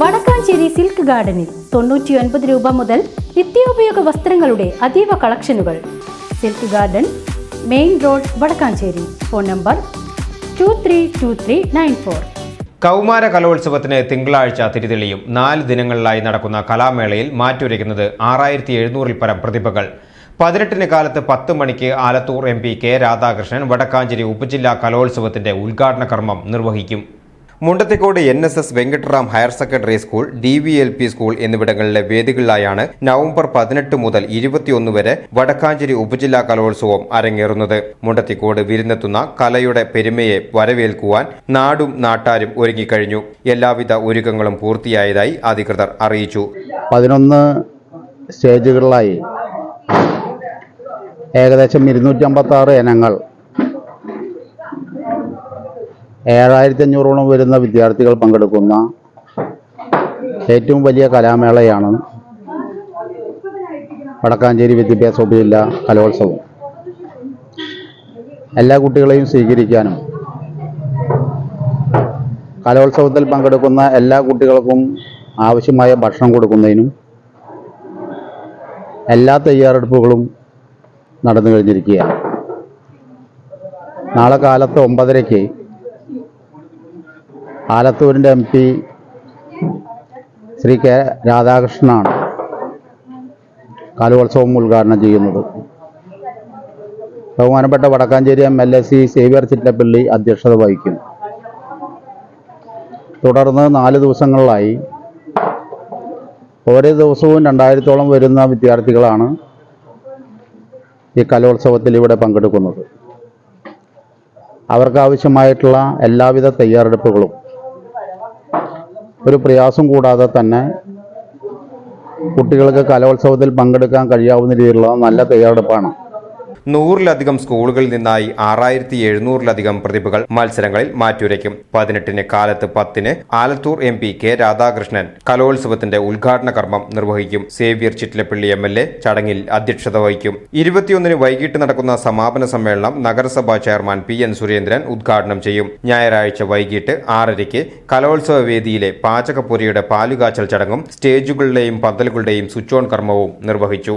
Vadakkanchery silk ഗാർഡനിൽ തൊണ്ണൂറ്റിയൊൻപത് രൂപ മുതൽ നിത്യോപയോഗ വസ്ത്രങ്ങളുടെ അതീവ കളക്ഷനുകൾ. Silk garden main road Vadakkanchery. Phone number two three two three nine four. കൗമാര കലോത്സവത്തിന് തിങ്കളാഴ്ച തിരിതെളിയും. നാല് ദിനങ്ങളിലായി നടക്കുന്ന കലാമേളയിൽ മാറ്റുരയ്ക്കുന്നത് ആറായിരത്തി എഴുന്നൂറിൽ പരം പ്രതിഭകൾ. പതിനെട്ടിന് കാലത്ത് പത്ത് മണിക്ക് Alathur M P K Radhakrishnan Vadakkanchery ഉപജില്ലാ കലോത്സവത്തിന്റെ ഉദ്ഘാടന കർമ്മം നിർവഹിക്കും. Mundathikode N S S Venkattaram higher secondary school D V L P school എന്നിവിടങ്ങളിലെ വേദികളിലായാണ് നവംബർ പതിനെട്ട് മുതൽ ഇരുപത്തിയൊന്ന് വരെ വടക്കാഞ്ചേരി ഉപജില്ലാ കലോത്സവം അരങ്ങേറുന്നത്. മുണ്ടത്തിക്കോട് വിരുന്നെത്തുന്ന കലയുടെ പെരുമയെ വരവേൽക്കുവാൻ നാടും നാട്ടാരും ഒരുങ്ങിക്കഴിഞ്ഞു. എല്ലാവിധ ഒരുക്കങ്ങളും പൂർത്തിയായതായി അധികൃതർ അറിയിച്ചു. പതിനൊന്ന് സ്റ്റേജുകളിലായി ഏകദേശം ഇരുന്നൂറ്റി അമ്പത്തി ആറ് ഇനങ്ങൾ ഏഴായിരത്തി അഞ്ഞൂറോളം വരുന്ന വിദ്യാർത്ഥികൾ പങ്കെടുക്കുന്ന ഏറ്റവും വലിയ കലാമേളയാണ് വടക്കാഞ്ചേരി വിദ്യാഭ്യാസ ഉപജില്ല കലോത്സവം. എല്ലാ കുട്ടികളെയും സ്വീകരിക്കാനും കലോത്സവത്തിൽ പങ്കെടുക്കുന്ന എല്ലാ കുട്ടികൾക്കും ആവശ്യമായ ഭക്ഷണം കൊടുക്കുന്നതിനും എല്ലാ തയ്യാറെടുപ്പുകളും നടന്നു കഴിഞ്ഞിരിക്കുകയാണ്. നാളെ കാലത്ത് ഒമ്പതരയ്ക്ക് ആലത്തൂരിന്റെ എം പി ശ്രീ കെ രാധാകൃഷ്ണനാണ് കലോത്സവം ഉദ്ഘാടനം ചെയ്യുന്നത്. ബഹുമാനപ്പെട്ട Vadakkanchery M L A C Xavier Chittappally അധ്യക്ഷത വഹിക്കും തുടർന്ന് നാല് ദിവസങ്ങളിലായി ഓരോ ദിവസവും രണ്ടായിരത്തോളം വരുന്ന വിദ്യാർത്ഥികളാണ് ഈ കലോത്സവത്തിൽ ഇവിടെ പങ്കെടുക്കുന്നത്. അവർക്ക് ആവശ്യമായിട്ടുള്ള എല്ലാവിധ തയ്യാറെടുപ്പുകളും ഒരു പ്രയാസം കൂടാതെ തന്നെ കുട്ടികൾക്ക് കലോത്സവത്തിൽ പങ്കെടുക്കാൻ കഴിയാവുന്ന രീതിയിലുള്ള നല്ല തയ്യാറെടുപ്പാണ്. നൂറിലധികം സ്കൂളുകളിൽ നിന്നായി ആറായിരത്തി എഴുന്നൂറിലധികം പ്രതിഭകൾ മത്സരങ്ങളിൽ മാറ്റുരയ്ക്കും. പതിനെട്ടിന് കാലത്ത് പത്തിന് Alathur M P K Radhakrishnan കലോത്സവത്തിന്റെ ഉദ്ഘാടന കർമ്മം നിർവഹിക്കും. Xavier Chittilappally M L A ചടങ്ങിൽ അധ്യക്ഷത വഹിക്കും. ഇരുപത്തിയൊന്നിന് വൈകിട്ട് നടക്കുന്ന സമാപന സമ്മേളനം നഗരസഭാ ചെയർമാൻ പി എൻ സുരേന്ദ്രൻ ഉദ്ഘാടനം ചെയ്യും. ഞായറാഴ്ച വൈകിട്ട് ആറരയ്ക്ക് കലോത്സവ വേദിയിലെ പാചകപ്പുരയുടെ പാലുകാച്ചൽ ചടങ്ങും സ്റ്റേജുകളുടെയും പന്തലുകളുടെയും സ്വിച്ച് ഓൺ കർമ്മവും നിർവഹിച്ചു.